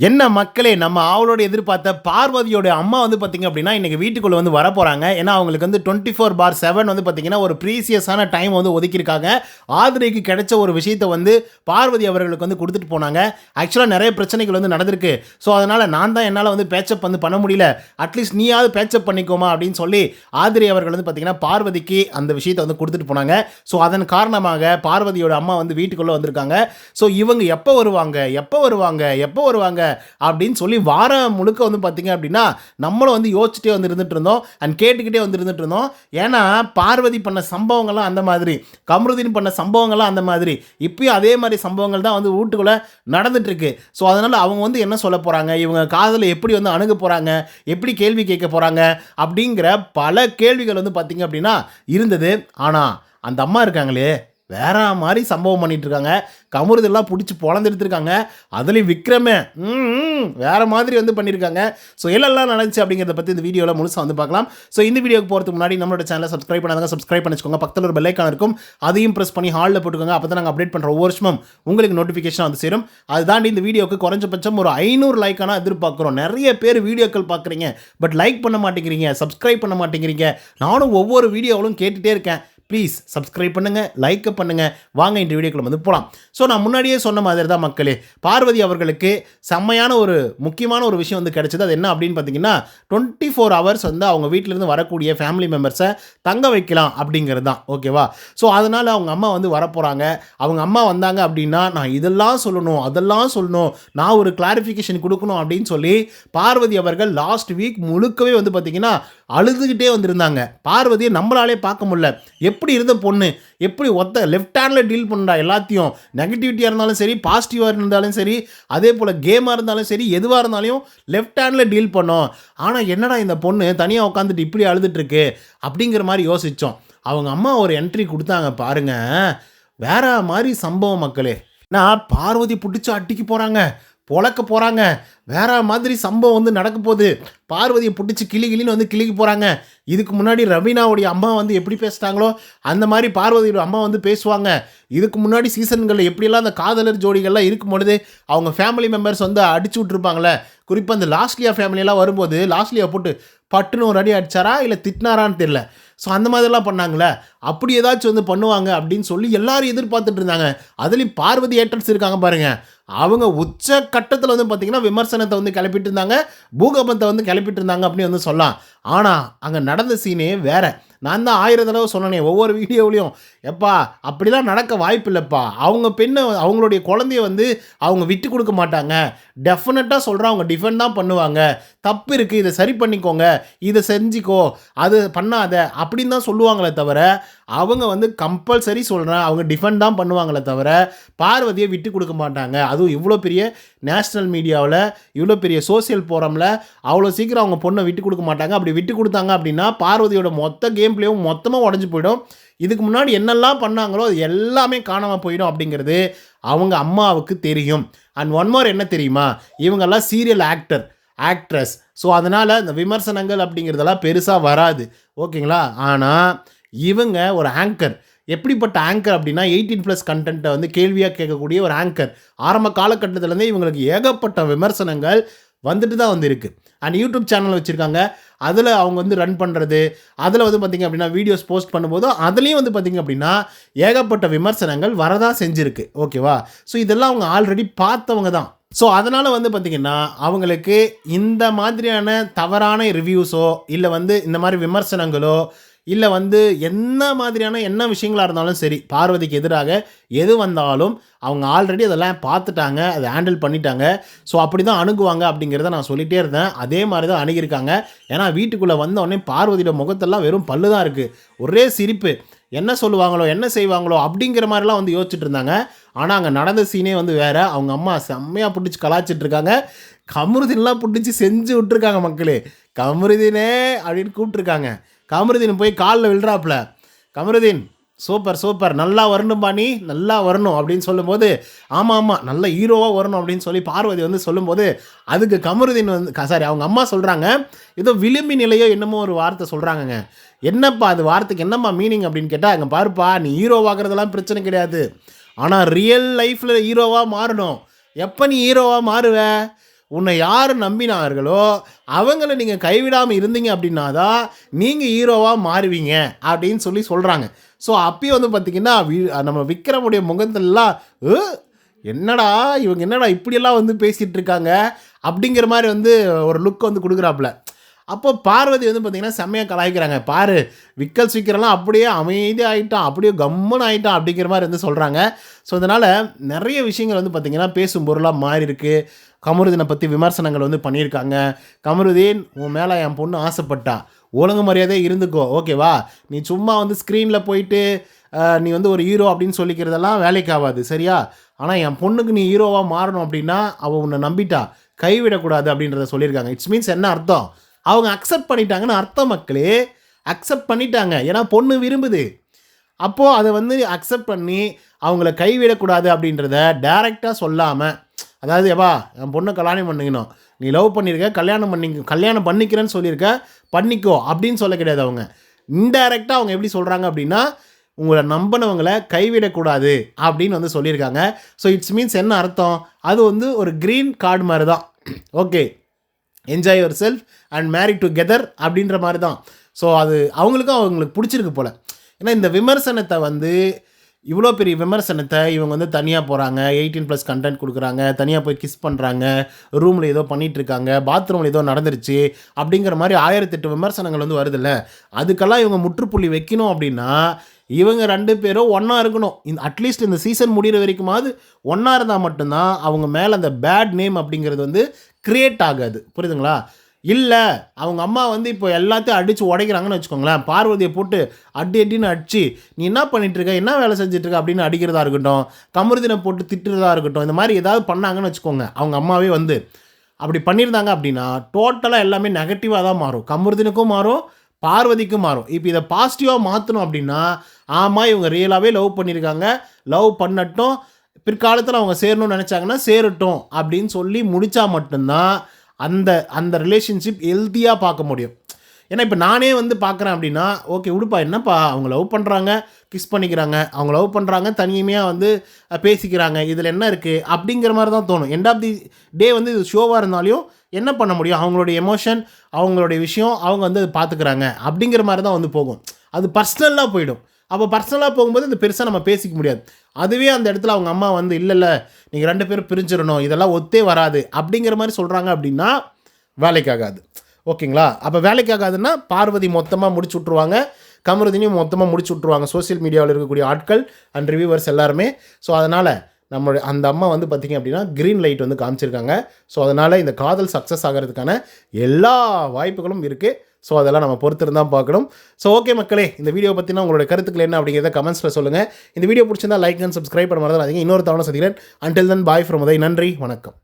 என்ன மக்களே நம்ம ஆவலோட எதிர்பார்த்த பார்வதியோட அம்மா வந்து பார்த்தீங்க அப்படின்னா இன்றைக்கி வீட்டுக்குள்ளே வந்து வர போகிறாங்க ஏன்னா அவங்களுக்கு வந்து டுவெண்ட்டி ஃபோர் பார் செவன் வந்து பார்த்தீங்கன்னா ஒரு ப்ரீசியஸான டைம் வந்து ஒதுக்கியிருக்காங்க. ஆதிரைக்கு கிடைச்ச ஒரு விஷயத்தை வந்து பார்வதி அவர்களுக்கு வந்து கொடுத்துட்டு போனாங்க. ஆக்சுவலாக நிறைய பிரச்சனைகள் வந்து நடந்திருக்கு. ஸோ அதனால் நான் தான் என்னால் வந்து பேச்சப் வந்து பண்ண முடியல. அட்லீஸ்ட் நீயாவது பேச்சப் பண்ணிக்கோமா அப்படின்னு சொல்லி ஆதிரை அவர்கள் வந்து பார்த்தீங்கன்னா பார்வதிக்கு அந்த விஷயத்தை வந்து கொடுத்துட்டு போனாங்க. ஸோ அதன் காரணமாக பார்வதியோட அம்மா வந்து வீட்டுக்குள்ளே வந்திருக்காங்க. ஸோ இவங்க எப்போ வருவாங்க? எப்போ வருவாங்க? எப்போ வருவாங்க? அப்படின்னு சொல்லி வாரம் முழுக்க வந்து பார்த்தீங்க அப்படின்னா நம்மளும் வந்து யோசிச்சுட்டே வந்து இருந்துட்டு இருந்தோம். அண்ட் கேட்டுக்கிட்டே வந்து இருந்துட்டு இருந்தோம். ஏன்னா பார்வதி பண்ண சம்பவங்கள்லாம் அந்த மாதிரி. கமருதீன் பண்ண சம்பவங்கள்லாம் அந்த மாதிரி. இப்பயும் அதே மாதிரி சம்பவங்கள் தான் வந்து வீட்டுக்குள்ளே நடந்துட்டுருக்கு ஸோ அதனால் அவங்க வந்து என்ன சொல்ல போகிறாங்க இவங்க காதலை எப்படி வந்து அணுக போகிறாங்க எப்படி கேள்வி கேட்க போகிறாங்க அப்படிங்கிற பல கேள்விகள் வந்து பார்த்தீங்க அப்படின்னா இருந்தது. ஆனால் அந்த அம்மா இருக்காங்களே வேற மாதிரி சம்பவம் பண்ணிட்டு இருக்காங்க கமுருதெல்லாம் பிடிச்சி பொழந்தெடுத்துருக்காங்க. அதுலேயும் விக்ரமே வேற மாதிரி வந்து பண்ணியிருக்காங்க ஸோ எல்லாம் நடந்துச்சு அப்படிங்கிறத பற்றி இந்த வீடியோவில் முழுசாக வந்து பார்க்கலாம். ஸோ இந்த வீடியோக்கு போகிறதுக்கு முன்னாடி நம்மளோட சேனலை சப்ஸ்கிரைப் பண்ணாதங்க சப்ஸ்கிரைப் பண்ணிச்சுக்கோங்க. பக்கத்தில் ஒரு பெல்லைக்கான இருக்கும். அதையும் ப்ரெஸ் பண்ணி ஹாலில் போட்டுக்கோங்க. அப்போ தான் நாங்கள் அப்டேட் பண்ணுற ஒவ்வொரு வருஷமும் உங்களுக்கு நோட்டிஃபிகேஷன் வந்து சேரும். அது தாண்டி இந்த வீடியோக்கு குறைஞ்சபட்சம் ஒரு ஐநூறு லைக்கான எதிர்பார்க்குறோம். நிறைய பேர் வீடியோக்கள் பார்க்குறீங்க. பட் லைக் பண்ண மாட்டேங்கிறீங்க சப்ஸ்கிரைப் பண்ண மாட்டேங்கிறீங்க. நானும் ஒவ்வொரு வீடியோவிலும் கேட்டுகிட்டே இருக்கேன். ப்ளீஸ் சப்ஸ்கிரைப் பண்ணுங்கள் லைக் பண்ணுங்கள் வாங்க இந்த வீடியோக்குள்ள வந்து போகலாம் ஸோ நான் முன்னாடியே சொன்ன மாதிரி தான் மக்களே பார்வதி அவர்களுக்கு செம்மையான ஒரு முக்கியமான ஒரு விஷயம் வந்து கிடச்சிது. அது என்ன அப்படின்னு பார்த்தீங்கன்னா டுவெண்ட்டி ஃபோர் ஹவர்ஸ் வந்து அவங்க வீட்டிலேருந்து வரக்கூடிய ஃபேமிலி மெம்பர்ஸை தங்க வைக்கலாம் அப்படிங்கிறது தான். ஓகேவா ஸோ அதனால் அவங்க அம்மா வந்து வரப்போகிறாங்க அவங்க அம்மா வந்தாங்க அப்படின்னா நான் இதெல்லாம் சொல்லணும் அதெல்லாம் சொல்லணும் நான் ஒரு கிளாரிஃபிகேஷன் கொடுக்கணும் அப்படின்னு சொல்லி பார்வதி அவர்கள் லாஸ்ட் வீக் முழுக்கவே வந்து பார்த்திங்கன்னா அழுதுகிட்டே வந்திருந்தாங்க. பார்வதியை நம்மளாலே பார்க்க முடியல. எப்படி இருந்த பொண்ணு? எப்படி ஒத்த லெஃப்ட் ஹேண்டில் டீல் பண்ணுறா எல்லாத்தையும்? நெகட்டிவிட்டியாக இருந்தாலும் சரி பாசிட்டிவாக இருந்தாலும் சரி அதே போல் கேமாக இருந்தாலும் சரி எதுவாக இருந்தாலும் லெஃப்ட் ஹேண்டில் டீல் பண்ணோம். ஆனால் என்னடா இந்த பொண்ணு தனியாக உட்காந்துட்டு இப்படி அழுதுட்டுருக்கு? அப்படிங்கிற மாதிரி யோசித்தோம் அவங்க அம்மா ஒரு என்ட்ரி கொடுத்தாங்க பாருங்க. வேற மாதிரி சம்பவம் மக்களே. நான் பார்வதி பிடிச்சி அட்டிக்கு போகிறாங்க பொழக்க போகிறாங்க வேற மாதிரி சம்பவம் வந்து நடக்க போகுது. பார்வதியை பிடிச்சி கிளி கிளின்னு வந்து கிளிக்கு போகிறாங்க இதுக்கு முன்னாடி ரவீனாவுடைய அம்மா வந்து எப்படி பேசிட்டாங்களோ அந்த மாதிரி பார்வதியோட அம்மா வந்து பேசுவாங்க. இதுக்கு முன்னாடி சீசன்களில் எப்படியெல்லாம் அந்த காதலர் ஜோடிகள்லாம் இருக்கும் பொழுது அவங்க ஃபேமிலி மெம்பர்ஸ் வந்து அடிச்சு விட்ருப்பாங்களே குறிப்பாக அந்த லாஸ்ட்லியா ஃபேமிலியெல்லாம் வரும்போது லாஸ்ட்லியா போட்டு பட்டுன்னு ஒரு அடி அடிச்சாரா இல்லை திட்டினாரான்னு தெரில ஸோ அந்த மாதிரிலாம் பண்ணாங்களே அப்படி ஏதாச்சும் வந்து பண்ணுவாங்க அப்படின்னு சொல்லி எல்லாரும் எதிர்பார்த்துட்டு இருந்தாங்க. அதுலேயும் பார்வதி ஏட்டர்ஸ் இருக்காங்க பாருங்கள் அவங்க உச்ச கட்டத்தில் வந்து பார்த்தீங்கன்னா விமர்சனத்தை வந்து கிளப்பிட்டு இருந்தாங்க பூகம்பத்தை வந்து கிளப்பிட்டு இருந்தாங்க அப்படின்னு வந்து சொல்லலாம். ஆனால் அங்கே நடந்த சீனே வேறு. நான் தான் ஆயிரம் தடவை சொன்னனே ஒவ்வொரு வீடியோவிலையும். எப்பா அப்படிலாம் நடக்க வாய்ப்பு இல்லைப்பா அவங்க பெண்ணை அவங்களுடைய குழந்தைய வந்து அவங்க விட்டு கொடுக்க மாட்டாங்க. டெஃபினட்டாக சொல்கிறேன் அவங்க டிஃபெண்ட் தான் பண்ணுவாங்க. தப்பு இருக்குது இதை சரி பண்ணிக்கோங்க இதை செஞ்சுக்கோ அது பண்ணாத அப்படின்னு தான் சொல்லுவாங்களே தவிர அவங்க வந்து கம்பல்சரி சொல்கிறேன் அவங்க டிஃபெண்ட் தான் பண்ணுவாங்களே தவிர பார்வதியை விட்டு கொடுக்க மாட்டாங்க. அதுவும் இவ்வளோ பெரிய நேஷ்னல் மீடியாவில் இவ்வளோ பெரிய சோஷியல் ஃபோரமில் அவ்வளோ சீக்கிரம் அவங்க பொண்ணை விட்டு கொடுக்க மாட்டாங்க. அப்படி விட்டு கொடுத்தாங்க அப்படின்னா பார்வதியோட மொத்த கேம் பிளேவும் மொத்தமாக உடஞ்சி போயிடும். இதுக்கு முன்னாடி என்னெல்லாம் பண்ணாங்களோ அது எல்லாமே காணாமல் போயிடும் அப்படிங்கிறது அவங்க அம்மாவுக்கு தெரியும். அண்ட் ஒன் மோர் என்ன தெரியுமா? இவங்கெல்லாம் சீரியல் ஆக்டர் ஆக்ட்ரஸ் ஸோ அதனால் இந்த விமர்சனங்கள் அப்படிங்கிறதெல்லாம் பெருசாக வராது. ஓகேங்களா ஆனால் இவங்க ஒரு ஆங்கர் எப்படிப்பட்ட ஆங்கர் அப்படின்னா எயிட்டீன் ப்ளஸ் கண்டென்ட்டை வந்து கேள்வியாக கேட்கக்கூடிய ஒரு ஆங்கர் ஆரம்ப காலகட்டத்திலேருந்தே இவங்களுக்கு ஏகப்பட்ட விமர்சனங்கள் வந்துட்டு தான் வந்து இருக்குது அண்ட் யூடியூப் சேனல் வச்சுருக்காங்க. அதில் அவங்க வந்து ரன் பண்ணுறது அதில் வந்து பார்த்திங்க அப்படின்னா வீடியோஸ் போஸ்ட் பண்ணும்போது அதுலேயும் வந்து பார்த்திங்க அப்படின்னா ஏகப்பட்ட விமர்சனங்கள் வரதான் செஞ்சுருக்கு. ஓகேவா ஸோ இதெல்லாம் அவங்க ஆல்ரெடி பார்த்தவங்க தான். ஸோ அதனால் வந்து பார்த்திங்கன்னா அவங்களுக்கு இந்த மாதிரியான தவறான ரிவ்யூஸோ இல்லை வந்து இந்த மாதிரி விமர்சனங்களோ இல்லை வந்து என்ன மாதிரியான என்ன விஷயங்களாக இருந்தாலும் சரி பார்வதிக்கு எதிராக எது வந்தாலும் அவங்க ஆல்ரெடி அதெல்லாம் பார்த்துட்டாங்க அதை ஹேண்டில் பண்ணிட்டாங்க. ஸோ அப்படி தான் அணுகுவாங்க அப்படிங்கிறத நான் சொல்லிகிட்டே இருந்தேன். அதே மாதிரி தான் அணுகியிருக்காங்க. ஏன்னா வீட்டுக்குள்ளே வந்தோடனே பார்வதியோட முகத்தெல்லாம் வெறும் பல்லு தான் இருக்குது ஒரே சிரிப்பு. என்ன சொல்லுவாங்களோ என்ன செய்வாங்களோ அப்படிங்கிற மாதிரிலாம் வந்து யோசிச்சுட்டு இருந்தாங்க. ஆனால் அங்கே நடந்த சீனே வந்து வேறு. அவங்க அம்மா செம்மையாக பிடிச்சி கலாச்சிட்டு இருக்காங்க. கமருதீன்லாம் பிடிச்சி செஞ்சு விட்ருக்காங்க மக்களே. கமருதீனே அப்படின்னு கூப்பிட்ருக்காங்க கமருதீன் போய் காலில் விழுறாப்புல. Kamaruddin super super. நல்லா வரணும்பா நீ நல்லா வரணும் அப்படின்னு சொல்லும்போது ஆமாம் ஆமாம் நல்ல ஹீரோவாக வரணும் அப்படின்னு சொல்லி பார்வதி வந்து சொல்லும்போது அதுக்கு கமருதீன் வந்து சாரி அவங்க அம்மா சொல்கிறாங்க ஏதோ விளிம்பி நிலையோ என்னமோ ஒரு வார்த்தை சொல்கிறாங்கங்க என்னப்பா அது வார்த்தைக்கு என்னம்மா மீனிங் அப்படின்னு கேட்டால் அங்கே பாருப்பா நீ ஹீரோவாகிறதெல்லாம் பிரச்சனை கிடையாது. ஆனால் ரியல் லைஃப்பில் ஹீரோவாக மாறணும். எப்போ நீ ஹீரோவாக மாறுவ? உன்னை யார் நம்பினார்களோ அவங்கள நீங்கள் கைவிடாமல் இருந்தீங்க அப்படின்னா தான் நீங்கள் ஹீரோவாக மாறுவீங்க அப்படின்னு சொல்லி சொல்கிறாங்க ஸோ அப்பயும் வந்து பார்த்திங்கன்னா வி- நம்ம விக்ரமுடைய முகத்திலலாம் என்னடா? இவங்க என்னடா இப்படியெல்லாம் வந்து பேசிகிட்டு இருக்காங்க? அப்படிங்கிற மாதிரி வந்து ஒரு லுக் வந்து கொடுக்குறாப்புல. அப்போ பார்வதி வந்து பார்த்திங்கன்னா செம்மையாக கலாய்க்கிறாங்க. பாரு விக்கல் சீக்கிரம்லாம் அப்படியே அமைதியாகிட்டான் அப்படியே கம்முன்னு ஆகிட்டான் அப்படிங்கிற மாதிரி வந்து சொல்கிறாங்க ஸோ அதனால் நிறைய விஷயங்கள் வந்து பார்த்திங்கன்னா பேசும் பொருளாக மாறி இருக்குது கமருதீனை பற்றி விமர்சனங்கள் வந்து பண்ணியிருக்காங்க. கமருதீன் உன் மேலே என் பொண்ணு ஆசைப்பட்டா. ஒழுங்கு மரியாதையே இருந்துக்கோ ஓகேவா நீ சும்மா வந்து ஸ்க்ரீனில் போயிட்டு நீ வந்து ஒரு ஹீரோ அப்படின்னு சொல்லிக்கிறதெல்லாம் வேலைக்கு ஆகாது சரியா? ஆனால் என் பொண்ணுக்கு நீ ஹீரோவாக மாறணும் அப்படின்னா அவள் உன்னை நம்பிட்டா. கைவிடக்கூடாது அப்படின்றத சொல்லியிருக்காங்க. இட்ஸ் மீன்ஸ் என்ன அர்த்தம்? அவங்க அக்செப்ட் பண்ணிட்டாங்கன்னு அர்த்தம் மக்களே அக்செப்ட் பண்ணிட்டாங்க. ஏன்னா பொண்ணு விரும்புது. அப்போது அதை வந்து அக்செப்ட் பண்ணி அவங்கள கைவிடக்கூடாது அப்படின்றத டைரெக்டாக சொல்லாமல் அதாவது எவா என் பொண்ணை கல்யாணம் பண்ணிக்கணும். நீ லவ் பண்ணியிருக்க கல்யாணம் பண்ணி கல்யாணம் பண்ணிக்கிறேன்னு சொல்லியிருக்க பண்ணிக்கோ அப்படின்னு சொல்ல கிடையாது அவங்க. இன்டைரக்டாக அவங்க எப்படி சொல்கிறாங்க அப்படின்னா உங்களை நம்பினவங்களை கைவிடக்கூடாது அப்படின்னு வந்து சொல்லியிருக்காங்க. ஸோ இட்ஸ் மீன்ஸ் என்ன அர்த்தம்? அது வந்து ஒரு க்ரீன் கார்டு மாதிரி தான் okay enjoy yourself and marry together அப்படின்ற மாதிரி தான் ஸோ அது அவங்களுக்கும் அவங்களுக்கு பிடிச்சிருக்கு போல். ஏன்னா இந்த விமர்சனத்தை வந்து இவ்வளோ பெரிய விமர்சனத்தை இவங்க வந்து தனியாக போகிறாங்க எயிட்டீன் ப்ளஸ் கண்டென்ட் கொடுக்குறாங்க. தனியாக போய் கிஸ் பண்ணுறாங்க ரூமில் ஏதோ பண்ணிகிட்ருக்காங்க பாத்ரூமில் ஏதோ நடந்துருச்சு அப்படிங்கிற மாதிரி ஆயிரத்தெட்டு விமர்சனங்கள் வந்து வருதுல்ல. அதுக்கெல்லாம் இவங்க முற்றுப்புள்ளி வைக்கணும் அப்படின்னா இவங்க ரெண்டு பேரும் ஒன்றா இருக்கணும். இந்த அட்லீஸ்ட் இந்த சீசன் முடிகிற வரைக்குமாவது ஒன்றா இருந்தால் மட்டும்தான் அவங்க மேலே அந்த பேட் நேம் அப்படிங்கிறது வந்து க்ரியேட் ஆகாது. புரியுதுங்களா? இல்லை அவங்க அம்மா வந்து இப்போ எல்லாத்தையும் அடித்து உடைக்கிறாங்கன்னு வச்சுக்கோங்களேன். பார்வதியை போட்டு அடி அடின்னு அடிச்சு நீ என்ன பண்ணிட்டுருக்க? என்ன வேலை செஞ்சிட்ருக்க அப்படின்னு அடிக்கிறதா இருக்கட்டும் கமருதினை போட்டு திட்டுறதா இருக்கட்டும் இந்த மாதிரி ஏதாவது பண்ணாங்கன்னு வச்சுக்கோங்க. அவங்க அம்மாவே வந்து அப்படி பண்ணியிருந்தாங்க அப்படின்னா டோட்டலாக எல்லாமே நெகட்டிவாக தான் மாறும். கமருதினுக்கும் மாறும் பார்வதிக்கும் மாறும். இப்போ இதை பாசிட்டிவாக மாற்றணும் அப்படின்னா ஆமாம் இவங்க ரியலாகவே லவ் பண்ணியிருக்காங்க. லவ் பண்ணட்டும். பிற்காலத்தில் அவங்க சேரணும்னு நினச்சாங்கன்னா சேரட்டும் அப்படின்னு சொல்லி முடித்தா மட்டும்தான் அந்த அந்த ரிலேஷன்ஷிப் ஹெல்த்தியாக பார்க்க முடியும். ஏன்னா இப்போ நானே வந்து பார்க்குறேன் அப்படின்னா ஓகே விடுப்பா என்னப்பா அவங்க லவ் பண்ணுறாங்க கிஸ் பண்ணிக்கிறாங்க அவங்க லவ் பண்ணுறாங்க தனியுமையாக வந்து பேசிக்கிறாங்க இதில் என்ன இருக்குது அப்படிங்கிற மாதிரி தான் தோணும். எண்ட் ஆஃப் தி டே வந்து இது ஷோவாக இருந்தாலும் என்ன பண்ண முடியும்? அவங்களுடைய எமோஷன் அவங்களுடைய விஷயம் அவங்க வந்து அதை பார்த்துக்கிறாங்க அப்படிங்கிற மாதிரி தான் வந்து போகும். அது பர்சனலாக போயிடும். அப்போ பர்சனலாக போகும்போது இது பெருசாக நம்ம பேசிக்க முடியாது. அதுவே அந்த இடத்துல அவங்க அம்மா வந்து இல்லை இல்லை நீங்கள் ரெண்டு பேரும் பிரிஞ்சிடணும் இதெல்லாம் ஒத்தே வராது. அப்படிங்கிற மாதிரி சொல்கிறாங்க அப்படின்னா வேலைக்காகாது. ஓகேங்களா? அப்போ வேலைக்காகாதுன்னா பார்வதி மொத்தமாக முடிச்சு விட்ருவாங்க கமருதினியும் மொத்தமாக முடிச்சு விட்ருவாங்க சோஷியல் மீடியாவில் இருக்கக்கூடிய ஆட்கள் அண்ட் ரிவ்யூவர்ஸ் எல்லாருமே. ஸோ அதனால் நம்மளுடைய அந்த அம்மா வந்து பார்த்திங்க அப்படின்னா க்ரீன் லைட் வந்து காமிச்சிருக்காங்க. ஸோ அதனால் இந்த காதல் சக்ஸஸ் ஆகிறதுக்கான எல்லா வாய்ப்புகளும் இருக்குது ஸோ அதெல்லாம் நம்ம பொறுத்திருந்தா பார்க்கணும். ஸோ ஓகே மக்களே இந்த வீடியோ பற்றினா உங்களோட கருத்துக்கள் என்ன அப்படிங்கிறத கமெண்ட்ஸில் சொல்லுங்கள் இந்த வீடியோ பிடிச்சிருந்தா லைக் அண்ட் சப்ஸ்கிரைப் பண்ண மறந்துடாதீங்க. இன்னொரு தவணை சந்திக்கிறேன். Until then bye from Uday நன்றி வணக்கம்.